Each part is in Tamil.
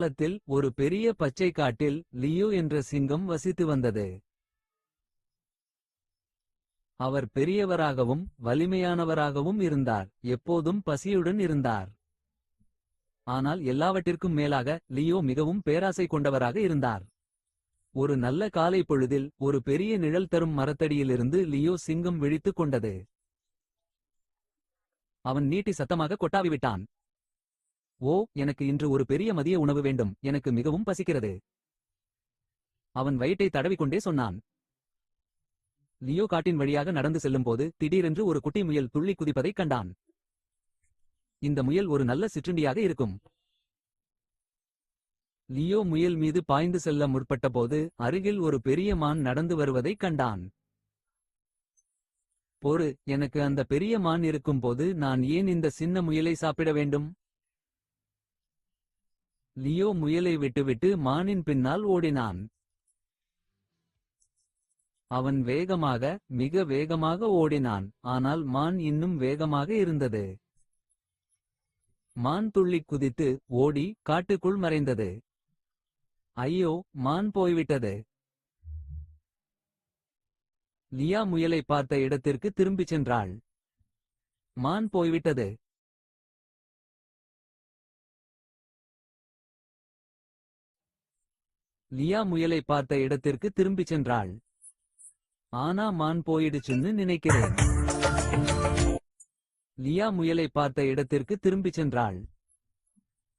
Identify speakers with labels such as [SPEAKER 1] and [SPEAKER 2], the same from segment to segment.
[SPEAKER 1] காலத்தில் ஒரு பெரிய பச்சை காட்டில் லியோ என்ற சிங்கம் வசித்து வந்தது. அவர் பெரியவராகவும் வலிமையானவராகவும் இருந்தார். எப்போதும் பசியுடன் இருந்தார். ஆனால் எல்லாவற்றிற்கும் மேலாக லியோ மிகவும் பேராசை கொண்டவராக இருந்தார். ஒரு நல்ல காலை பொழுதில் ஒரு பெரிய நிழல் தரும் மரத்தடியிலிருந்து லியோ சிங்கம் விழித்துக் கொண்டது. அவன் நீட்டி சத்தமாக கொட்டாவி விட்டான் ஓ எனக்கு இன்று ஒரு பெரிய மதிய உணவு வேண்டும் எனக்கு மிகவும் பசிக்கிறது. அவன் வயிற்றை தடவிக்கொண்டே சொன்னான். லியோ காட்டின் வழியாக நடந்து செல்லும்போது திடீரென்று ஒரு குட்டி முயல் துள்ளி குதிப்பதைக் கண்டான். இந்த முயல் ஒரு நல்ல சிற்றுண்டியாக இருக்கும். லியோ முயல் மீது பாய்ந்து செல்ல முற்பட்டபோது அருகில் ஒரு பெரிய மான் நடந்து வருவதைக் கண்டான். பொறு எனக்கு அந்த பெரிய மான் இருக்கும்போது நான் ஏன் இந்த சின்ன முயலை சாப்பிட வேண்டும்? லியோ முயலை விட்டுவிட்டு மானின் பின்னால் ஓடினான். அவன் வேகமாக மிக வேகமாக ஓடினான். ஆனால் மான் இன்னும் வேகமாக இருந்தது. மான் துள்ளிக் குதித்து ஓடி காட்டுக்குள் மறைந்தது. ஐயோ மான் போய்விட்டது. லியா முயலை பார்த்த இடத்திற்கு திரும்பிச் சென்றாள். மான் போய்விட்டது. லியா முயலை பார்த்த இடத்திற்கு திரும்பிச் சென்றாள். ஆனா மான் போயிடுச்சுன்னு நினைக்கிறேன். லியா முயலை பார்த்த இடத்திற்கு திரும்பிச் சென்றாள்.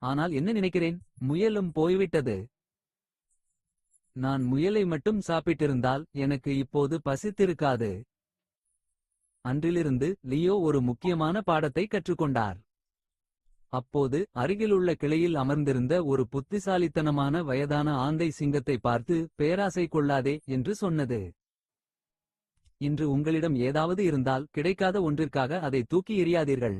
[SPEAKER 1] ஆனால் என்ன நினைக்கிறேன்? முயலும் போய்விட்டது. நான் முயலை மட்டும் சாப்பிட்டிருந்தால் எனக்கு இப்போது பசித்திருக்காது. அன்றிலிருந்து லியோ ஒரு முக்கியமான பாடத்தை கற்றுக்கொண்டார். அப்போது அருகிலுள்ள கிளையில் அமர்ந்திருந்த ஒரு புத்திசாலித்தனமான வயதான ஆந்தை சிங்கத்தை பார்த்து பேராசை கொள்ளாதே என்று சொன்னது. இன்று உங்களிடம் ஏதாவது இருந்தால் கிடைக்காத ஒன்றிற்காக அதை தூக்கி எறியாதீர்கள்.